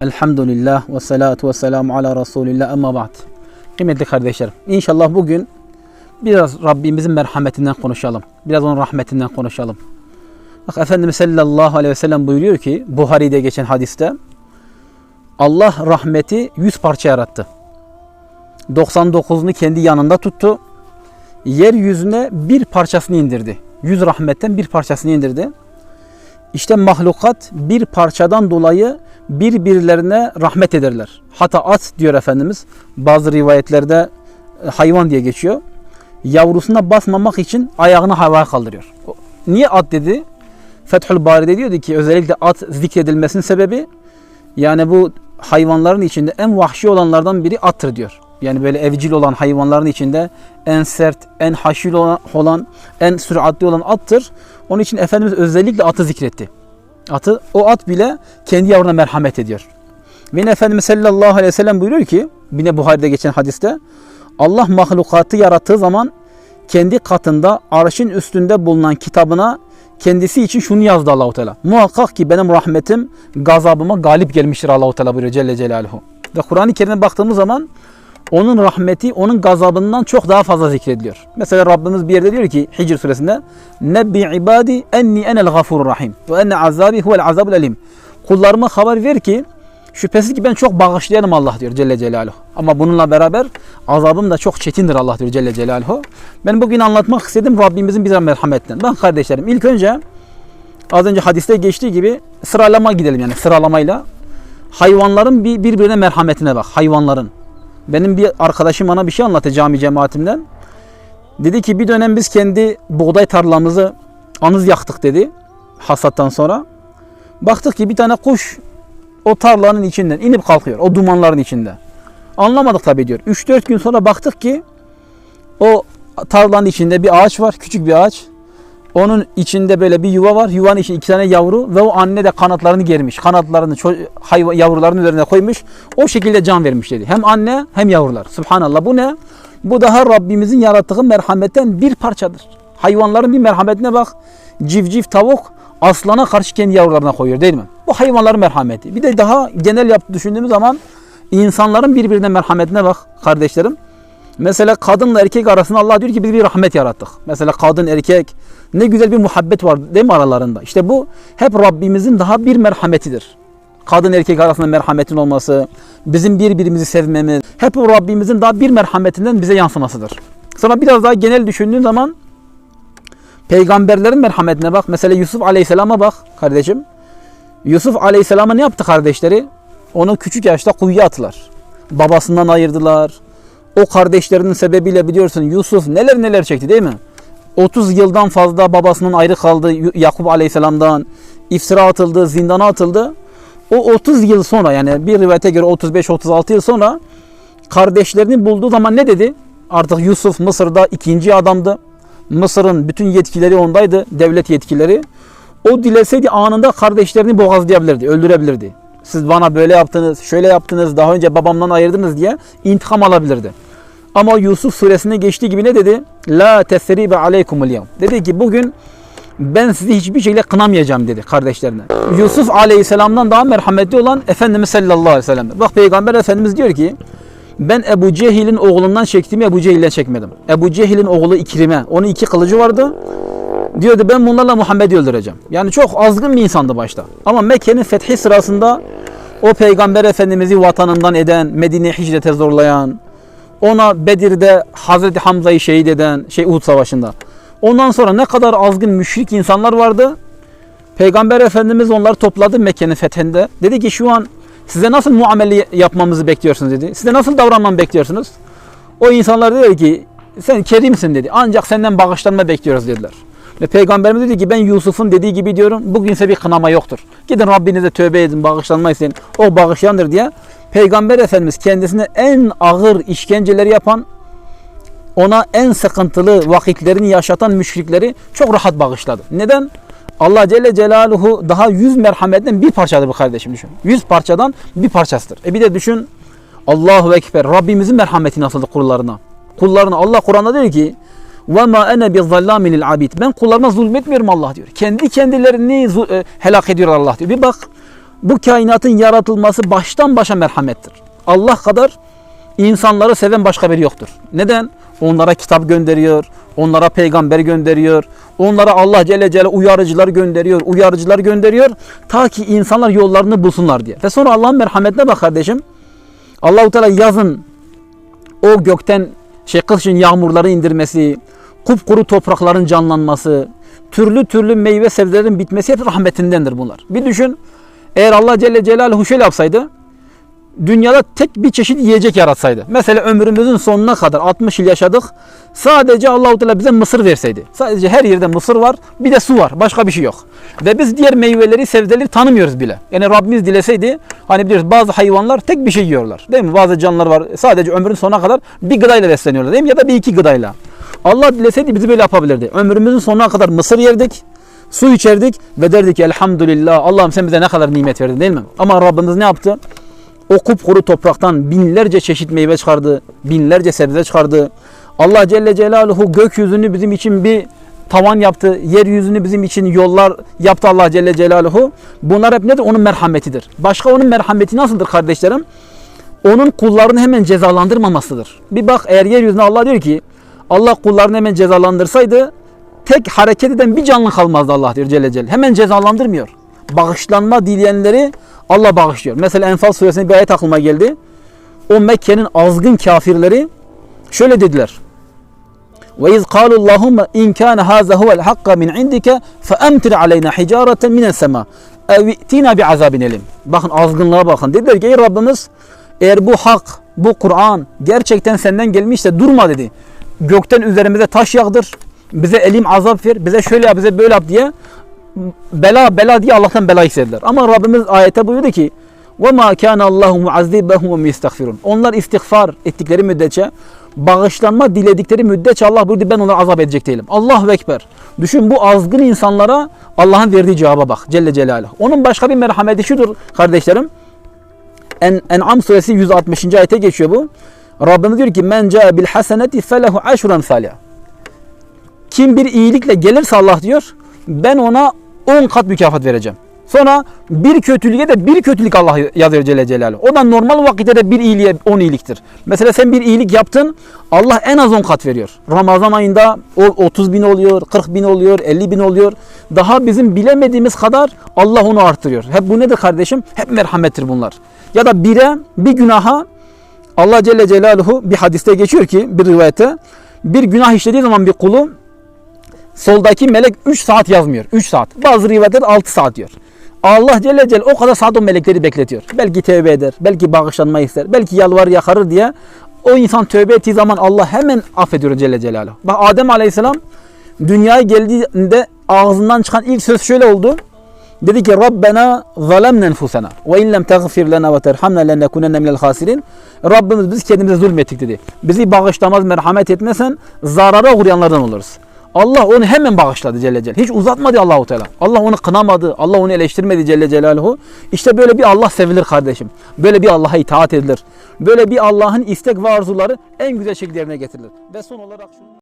Elhamdülillah ve salatu ve selamu ala Resulillah ama ba'd. Kıymetli kardeşlerim, inşallah bugün biraz Rabbimizin merhametinden konuşalım. Biraz onun rahmetinden konuşalım. Bak Efendimiz sallallahu aleyhi ve sellem buyuruyor ki Buhari'de geçen hadiste Allah rahmeti 100 parça yarattı. 99'unu kendi yanında tuttu. Yeryüzüne bir parçasını indirdi. 100 rahmetten bir parçasını indirdi. İşte mahlukat bir parçadan dolayı birbirlerine rahmet ederler. Hatta at diyor Efendimiz. Bazı rivayetlerde e, hayvan diye geçiyor. Yavrusuna basmamak için ayağını havaya kaldırıyor. Niye at dedi? Fethül Bari'de diyordu ki özellikle at zikredilmesinin sebebi yani bu hayvanların içinde en vahşi olanlardan biri attır diyor. Yani böyle evcil olan hayvanların içinde en sert, en haşil olan, en süratli olan attır. Onun için Efendimiz özellikle atı zikretti. Atı, o at bile kendi yavruna merhamet ediyor. Ve Efendimiz sallallahu aleyhi ve sellem buyuruyor ki, yine Buhari'de geçen hadiste, Allah mahlukatı yarattığı zaman kendi katında arşın üstünde bulunan kitabına kendisi için şunu yazdı Allahu Teala. Muhakkak ki benim rahmetim gazabıma galip gelmiştir Allahu Teala buyuruyor Celle Celaluhu. Ve Kur'an-ı Kerim'e baktığımız zaman onun rahmeti onun gazabından çok daha fazla zikrediliyor. Mesela Rabbimiz bir yerde diyor ki Hicr suresinde Nebbi ibadi enni enel gafurur rahim ve enne azabi huvel azabul elim. Kullarıma haber ver ki şüphesiz ki ben çok bağışlayanım Allah diyor Celle Celaluhu. Ama bununla beraber azabım da çok çetindir Allah diyor Celle Celaluhu. Ben bugün anlatmak istedim Rabbimizin bize merhametinden. Ben kardeşlerim ilk önce az önce hadiste geçtiği gibi sıralama gidelim yani sıralamayla. Hayvanların bir, birbirine merhametine bak hayvanların. Benim bir arkadaşım bana bir şey anlattı cami cemaatimden. Dedi ki bir dönem biz kendi buğday tarlamızı anız yaktık dedi hasattan sonra. Baktık ki bir tane kuş o tarlanın içinden inip kalkıyor. O dumanların içinde. Anlamadık tabii diyor. 3-4 gün sonra baktık ki o tarlanın içinde bir ağaç var. Küçük bir ağaç. Onun içinde böyle bir yuva var. Yuvanın içinde iki tane yavru ve o anne de kanatlarını germiş. Kanatlarını hayvan yavruların üzerine koymuş. O şekilde can vermiş dedi. Hem anne hem yavrular. Subhanallah bu ne? Bu daha Rabbimizin yarattığı merhametten bir parçadır. Hayvanların bir merhametine bak. Civciv tavuk aslana karşı kendi yavrularına koyuyor değil mi? Bu hayvanların merhameti. Bir de daha genel yap düşündüğümüz zaman insanların birbirine merhametine bak kardeşlerim. Mesela kadınla erkek arasında Allah diyor ki biz bir rahmet yarattık. Mesela kadın erkek ne güzel bir muhabbet var değil mi aralarında? İşte bu hep Rabbimizin daha bir merhametidir. Kadın erkek arasında merhametin olması, bizim birbirimizi sevmemiz, hep o Rabbimizin daha bir merhametinden bize yansımasıdır. Sonra biraz daha genel düşündüğün zaman peygamberlerin merhametine bak. Mesela Yusuf Aleyhisselam'a bak kardeşim. Yusuf Aleyhisselam'a ne yaptı kardeşleri? Onu küçük yaşta kuyuya attılar. Babasından ayırdılar. O kardeşlerinin sebebiyle biliyorsun Yusuf neler neler çekti değil mi? 30 yıldan fazla babasının ayrı kaldı Yakup Aleyhisselam'dan. iftira atıldı, zindana atıldı. O 30 yıl sonra yani bir rivayete göre 35-36 yıl sonra kardeşlerini bulduğu zaman ne dedi? Artık Yusuf Mısır'da ikinci adamdı. Mısır'ın bütün yetkileri ondaydı, devlet yetkileri. O dileseydi anında kardeşlerini boğazlayabilirdi, öldürebilirdi. Siz bana böyle yaptınız, şöyle yaptınız, daha önce babamdan ayırdınız diye intikam alabilirdi. Ama Yusuf suresine geçtiği gibi ne dedi? La tesribe aleykumul yevm. Dedi ki bugün ben sizi hiçbir şekilde kınamayacağım dedi kardeşlerine. Yusuf aleyhisselamdan daha merhametli olan Efendimiz sallallahu aleyhi ve sellem. Bak Peygamber Efendimiz diyor ki ben Ebu Cehil'in oğlundan çektiğimi Ebu Cehil'den çekmedim. Ebu Cehil'in oğlu İkrime. Onun iki kılıcı vardı. Diyordu ben bunlarla Muhammed'i öldüreceğim. Yani çok azgın bir insandı başta. Ama Mekke'nin fethi sırasında o Peygamber Efendimiz'i vatanından eden, Medine'ye hicrete zorlayan, ona Bedir'de Hazreti Hamza'yı şehit eden, şey Uhud Savaşı'nda. Ondan sonra ne kadar azgın müşrik insanlar vardı. Peygamber Efendimiz onları topladı Mekke'nin fethinde. Dedi ki şu an size nasıl muamele yapmamızı bekliyorsunuz dedi. Size nasıl davranmamı bekliyorsunuz? O insanlar dedi ki sen kerimsin dedi. Ancak senden bağışlanma bekliyoruz dediler. Ve Peygamberimiz dedi ki ben Yusuf'un dediği gibi diyorum. Bugünse bir kınama yoktur. Gidin Rabbinize tövbe edin, bağışlanma isteyin. O bağışlayandır diye. Peygamber Efendimiz kendisine en ağır işkenceleri yapan, ona en sıkıntılı vakitlerini yaşatan müşrikleri çok rahat bağışladı. Neden? Allah Celle Celaluhu daha yüz merhametten bir parçadır bu kardeşim düşün. Yüz parçadan bir parçasıdır. E bir de düşün Allahu Ekber. Rabbimizin merhameti nasıldı kullarına? Kullarına Allah Kur'an'da diyor ki وَمَا اَنَا بِظَلَّامٍ لِلْعَبِيدِ Ben kullarıma zulmetmiyorum Allah diyor. Kendi kendilerini zu- e, helak ediyor Allah diyor. Bir bak bu kainatın yaratılması baştan başa merhamettir. Allah kadar insanları seven başka biri yoktur. Neden? Onlara kitap gönderiyor, onlara peygamber gönderiyor, onlara Allah Celle Celle uyarıcılar gönderiyor, uyarıcılar gönderiyor ta ki insanlar yollarını bulsunlar diye. Ve sonra Allah'ın merhametine bak kardeşim. Allahu Teala yazın o gökten şey kışın yağmurları indirmesi, kupkuru toprakların canlanması, türlü türlü meyve sebzelerin bitmesi hep rahmetindendir bunlar. Bir düşün eğer Allah Celle Celaluhu şöyle yapsaydı dünyada tek bir çeşit yiyecek yaratsaydı. Mesela ömrümüzün sonuna kadar 60 yıl yaşadık. Sadece Allahu Teala bize mısır verseydi. Sadece her yerde mısır var, bir de su var. Başka bir şey yok. Ve biz diğer meyveleri, sebzeleri tanımıyoruz bile. Yani Rabbimiz dileseydi hani biliyoruz bazı hayvanlar tek bir şey yiyorlar. Değil mi? Bazı canlılar var. Sadece ömrün sonuna kadar bir gıdayla besleniyorlar değil mi? Ya da bir iki gıdayla. Allah dileseydi bizi böyle yapabilirdi. Ömrümüzün sonuna kadar mısır yerdik. Su içerdik ve derdik elhamdülillah Allah'ım sen bize ne kadar nimet verdin değil mi? Ama Rabbimiz ne yaptı? O kupkuru topraktan binlerce çeşit meyve çıkardı, binlerce sebze çıkardı. Allah Celle Celaluhu gökyüzünü bizim için bir tavan yaptı, yeryüzünü bizim için yollar yaptı Allah Celle Celaluhu. Bunlar hep nedir? Onun merhametidir. Başka onun merhameti nasıldır kardeşlerim? Onun kullarını hemen cezalandırmamasıdır. Bir bak eğer yeryüzüne Allah diyor ki Allah kullarını hemen cezalandırsaydı tek hareket eden bir canlı kalmazdı Allah diyor Celle Celle. Hemen cezalandırmıyor. Bağışlanma dileyenleri Allah bağışlıyor. Mesela Enfal suresinde bir ayet aklıma geldi. O Mekke'nin azgın kafirleri şöyle dediler. Ve iz qalu Allahumme in kana haza huvel hakka min indike fe emtir aleyna hicareten minen sema ev itina bi azabin elim. Bakın azgınlığa bakın. Dediler ki ey Rabbimiz eğer bu hak, bu Kur'an gerçekten senden gelmişse durma dedi. Gökten üzerimize taş yağdır. Bize elim azap ver. Bize şöyle yap, bize böyle yap diye bela bela diye Allah'tan bela istediler. Ama Rabbimiz ayete buyurdu ki وَمَا كَانَ اللّٰهُ مُعَذِّبَهُمْ وَمْ Onlar istiğfar ettikleri müddetçe, bağışlanma diledikleri müddetçe Allah buyurdu ben onları azap edecek değilim. Allahu Ekber. Düşün bu azgın insanlara Allah'ın verdiği cevaba bak Celle Celaluhu. Onun başka bir merhameti şudur kardeşlerim. En, En'am suresi 160. ayete geçiyor bu. Rabbimiz diyor ki men caa bil haseneti felehu aşru salih. Kim bir iyilikle gelirse Allah diyor ben ona 10 kat mükafat vereceğim. Sonra bir kötülüğe de bir kötülük Allah yazıyor Celle Celaluhu. O da normal vakitte de bir iyiliğe 10 iyiliktir. Mesela sen bir iyilik yaptın Allah en az 10 kat veriyor. Ramazan ayında o 30 bin oluyor, 40 bin oluyor, 50 bin oluyor. Daha bizim bilemediğimiz kadar Allah onu arttırıyor. Hep bu nedir kardeşim? Hep merhamettir bunlar. Ya da bire, bir günaha Allah Celle Celaluhu bir hadiste geçiyor ki bir rivayete bir günah işlediği zaman bir kulu soldaki melek 3 saat yazmıyor. 3 saat. Bazı rivayetler 6 saat diyor. Allah Celle Celle o kadar saat o melekleri bekletiyor. Belki tövbe eder, belki bağışlanma ister, belki yalvar yakarır diye o insan tövbe ettiği zaman Allah hemen affediyor Celle Celaluhu. Bak Adem Aleyhisselam dünyaya geldiğinde ağzından çıkan ilk söz şöyle oldu. Dedi ki Rabbena zalemne enfusena ve in lem teğfir lena ve terhamna lenekunenne minel hasirin. Rabbimiz biz kendimize zulmettik dedi. Bizi bağışlamaz, merhamet etmesen zarara uğrayanlardan oluruz. Allah onu hemen bağışladı Celle Celaluhu. Hiç uzatmadı Allahu Teala. Allah onu kınamadı. Allah onu eleştirmedi Celle Celaluhu. İşte böyle bir Allah sevilir kardeşim. Böyle bir Allah'a itaat edilir. Böyle bir Allah'ın istek ve arzuları en güzel şekilde yerine getirilir. Ve son olarak şunu